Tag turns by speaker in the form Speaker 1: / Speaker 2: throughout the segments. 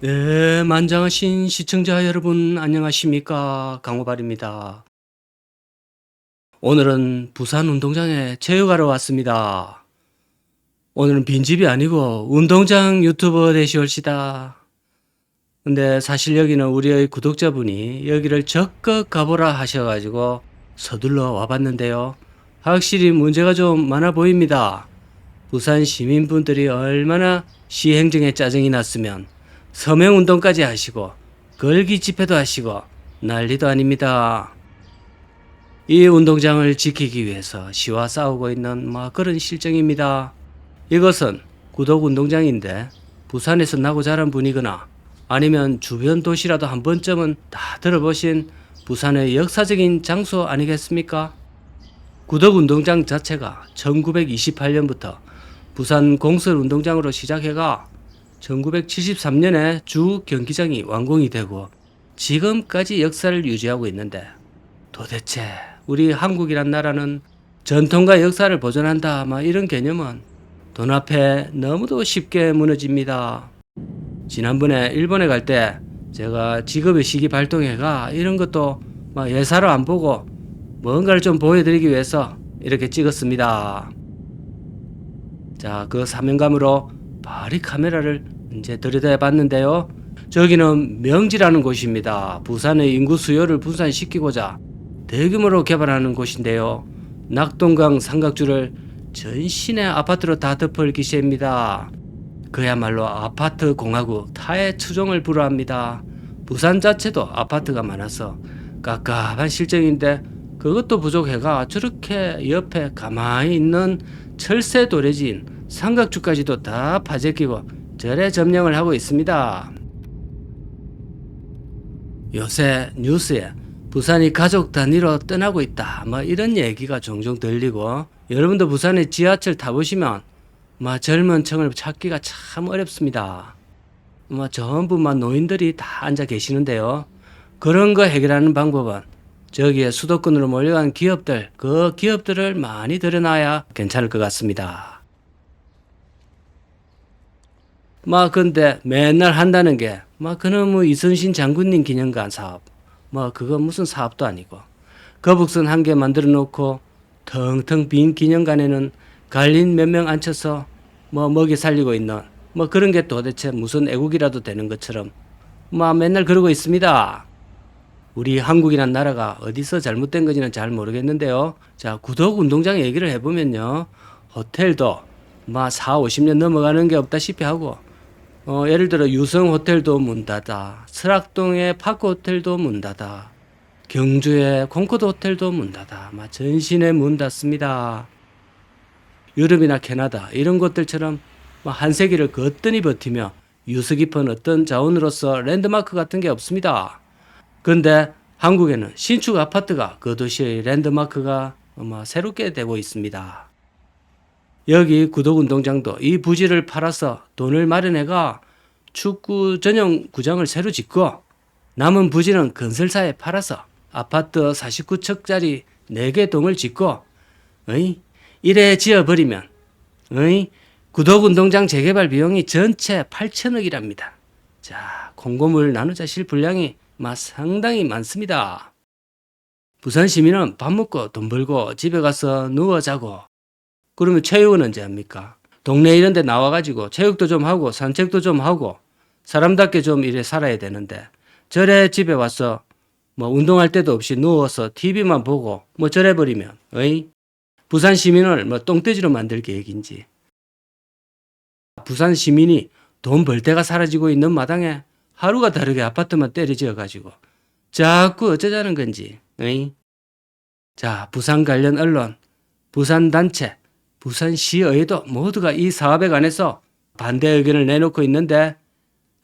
Speaker 1: 네, 만장하신 시청자 여러분 안녕하십니까? 강호발입니다. 오늘은 부산 운동장에 체육하러 왔습니다. 오늘은 빈집이 아니고 운동장 유튜버 되시올시다. 근데 사실 여기는 우리의 구독자분이 여기를 적극 가보라 하셔가지고 서둘러 와봤는데요. 확실히 문제가 좀 많아 보입니다. 부산 시민분들이 얼마나 시행정에 짜증이 났으면 서명 운동까지 하시고 걸기 집회도 하시고 난리도 아닙니다. 이 운동장을 지키기 위해서 시와 싸우고 있는 뭐 그런 실정입니다. 이것은 구독 운동장인데 부산에서 나고 자란 분이거나 아니면 주변 도시라도 한 번쯤은 다 들어보신 부산의 역사적인 장소 아니겠습니까? 구덕 운동장 자체가 1928년부터 부산 공설 운동장으로 시작해가 1973년에 주 경기장이 완공이 되고 지금까지 역사를 유지하고 있는데 도대체 우리 한국이란 나라는 전통과 역사를 보존한다 막 이런 개념은 돈 앞에 너무도 쉽게 무너집니다. 지난번에 일본에 갈 때 제가 직업의 시기 발동해가 이런 것도 막 예사로 안 보고 뭔가를 좀 보여드리기 위해서 이렇게 찍었습니다. 자, 그 사명감으로 바리 카메라를 이제 들여다 봤는데요. 저기는 명지라는 곳입니다. 부산의 인구 수요를 분산시키고자 대규모로 개발하는 곳인데요. 낙동강 삼각주를 전신의 아파트로 다 덮을 기세입니다. 그야말로 아파트 공화국 타의 추종을 불허합니다. 부산 자체도 아파트가 많아서 깝깝한 실정인데 그것도 부족해가 저렇게 옆에 가만히 있는 철새 도래지인 삼각주까지도 다 파재끼고 절에 점령을 하고 있습니다. 요새 뉴스에 부산이 가족 단위로 떠나고 있다. 뭐 이런 얘기가 종종 들리고 여러분도 부산의 지하철 타보시면 뭐 젊은 층을 찾기가 참 어렵습니다. 뭐 전부만 노인들이 다 앉아 계시는데요. 그런 거 해결하는 방법은 저기에 수도권으로 몰려간 기업들, 그 기업들을 많이 들여놔야 괜찮을 것 같습니다. 막 근데 맨날 한다는 게 막 그놈의 이순신 장군님 기념관 사업 뭐 그거 무슨 사업도 아니고 거북선 한 개 만들어 놓고 텅텅 빈 기념관에는 갈린 몇 명 앉혀서 뭐 먹이 살리고 있는 뭐 그런 게 도대체 무슨 애국이라도 되는 것처럼 뭐 맨날 그러고 있습니다. 우리 한국이란 나라가 어디서 잘못된 건지는 잘 모르겠는데요. 자, 구독 운동장 얘기를 해보면요. 호텔도 막 4, 50년 넘어가는 게 없다시피 하고 어, 예를 들어 유성 호텔도 문 닫아, 설악동의 파크 호텔도 문 닫아, 경주의 콩코드 호텔도 문 닫아, 막 전신에 문 닫습니다. 유럽이나 캐나다 이런 곳들처럼 막한 세기를 거뜬히 버티며 유서 깊은 어떤 자원으로서 랜드마크 같은 게 없습니다. 그런데 한국에는 신축 아파트가 그 도시의 랜드마크가 아마 새롭게 되고 있습니다. 여기 구독운동장도 이 부지를 팔아서 돈을 마련해가 축구 전용 구장을 새로 짓고 남은 부지는 건설사에 팔아서 아파트 49층짜리 4개 동을 짓고 어이? 이래 지어버리면 어이? 구독운동장 재개발 비용이 전체 8천억이랍니다. 자, 공고물 나누자 실 분량이 막 상당히 많습니다. 부산 시민은 밥 먹고 돈 벌고 집에 가서 누워 자고 그러면 체육은 언제 합니까? 동네 이런 데 나와가지고 체육도 좀 하고 산책도 좀 하고 사람답게 좀 이래 살아야 되는데 절에 집에 와서 뭐 운동할 때도 없이 누워서 TV만 보고 뭐 저래 버리면 어이? 부산 시민을 뭐 똥돼지로 만들 계획인지 부산 시민이 돈벌 데가 사라지고 있는 마당에 하루가 다르게 아파트만 때려지어 가지고 자꾸 어쩌자는 건지 어이? 자 부산 관련 언론 부산 단체 부산시의회도 모두가 이 사업에 관해서 반대 의견을 내놓고 있는데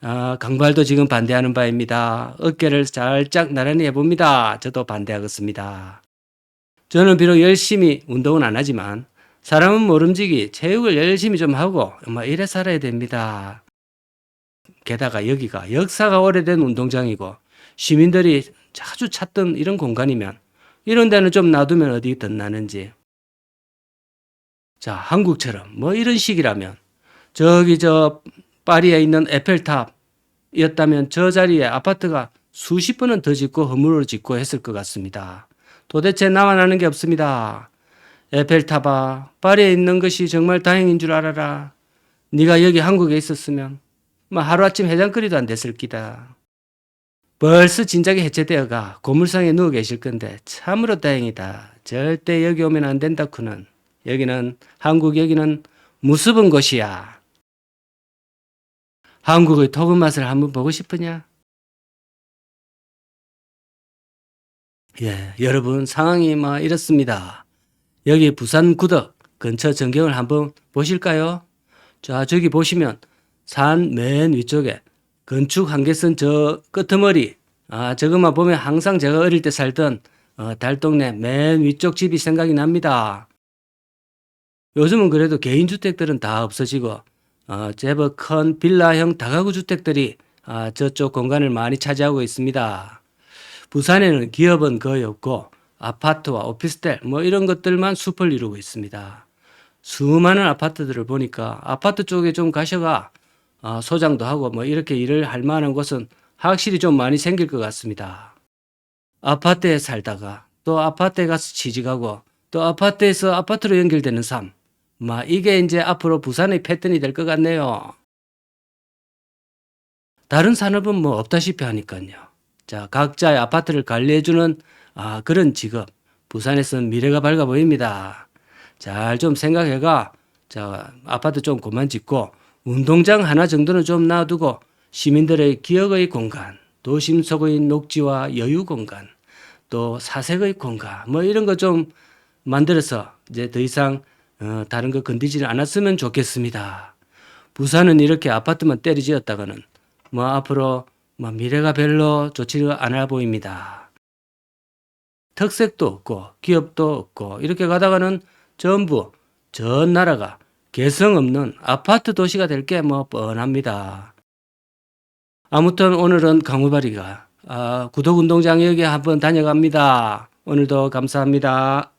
Speaker 1: 아, 강발도 지금 반대하는 바입니다. 어깨를 살짝 나란히 해봅니다. 저도 반대하겠습니다. 저는 비록 열심히 운동은 안 하지만 사람은 모름지기 체육을 열심히 좀 하고 뭐 이래 살아야 됩니다. 게다가 여기가 역사가 오래된 운동장이고 시민들이 자주 찾던 이런 공간이면 이런 데는 좀 놔두면 어디 덧나는지 자, 한국처럼 뭐 이런 식이라면 저기 저 파리에 있는 에펠탑 였다면 저 자리에 아파트가 수십 번은 더 짓고 허물을 짓고 했을 것 같습니다. 도대체 나만 아는 게 없습니다. 에펠탑아, 파리에 있는 것이 정말 다행인 줄 알아라. 네가 여기 한국에 있었으면 뭐 하루아침 해장거리도 안 됐을 기다. 벌써 진작에 해체되어가 고물상에 누워 계실 건데 참으로 다행이다. 절대 여기 오면 안 된다 쿠는. 여기는 한국 여기는 무수분 곳이야. 한국의 토금 맛을 한번 보고 싶으냐? 예, 여러분 상황이 뭐 이렇습니다. 여기 부산 구덕 근처 전경을 한번 보실까요? 자, 저기 보시면 산 맨 위쪽에 건축 한계선 저 끄트머리 아, 저것만 보면 항상 제가 어릴 때 살던 어, 달동네 맨 위쪽 집이 생각이 납니다. 요즘은 그래도 개인주택들은 다 없어지고 어, 제법 큰 빌라형 다가구 주택들이 아, 저쪽 공간을 많이 차지하고 있습니다. 부산에는 기업은 거의 없고 아파트와 오피스텔 뭐 이런 것들만 숲을 이루고 있습니다. 수많은 아파트들을 보니까 아파트 쪽에 좀 가셔가 아, 소장도 하고 뭐 이렇게 일을 할 만한 곳은 확실히 좀 많이 생길 것 같습니다. 아파트에 살다가 또 아파트에 가서 취직하고 또 아파트에서 아파트로 연결되는 삶. 마 이게 이제 앞으로 부산의 패턴이 될 것 같네요. 다른 산업은 뭐 없다시피 하니까요. 자, 각자의 아파트를 관리해주는 아, 그런 직업. 부산에서는 미래가 밝아 보입니다. 잘 좀 생각해가, 자, 아파트 좀 그만 짓고, 운동장 하나 정도는 좀 놔두고, 시민들의 기억의 공간, 도심 속의 녹지와 여유 공간, 또 사색의 공간, 뭐 이런 거 좀 만들어서 이제 더 이상 어, 다른 거 건드리지 않았으면 좋겠습니다. 부산은 이렇게 아파트만 때리지었다가는 뭐 앞으로 뭐 미래가 별로 좋지 않아 보입니다. 특색도 없고 기업도 없고 이렇게 가다가는 전부 전 나라가 개성 없는 아파트 도시가 될 게 뭐 뻔합니다. 아무튼 오늘은 강우바리가 아, 구독운동장 여기 한번 다녀갑니다. 오늘도 감사합니다.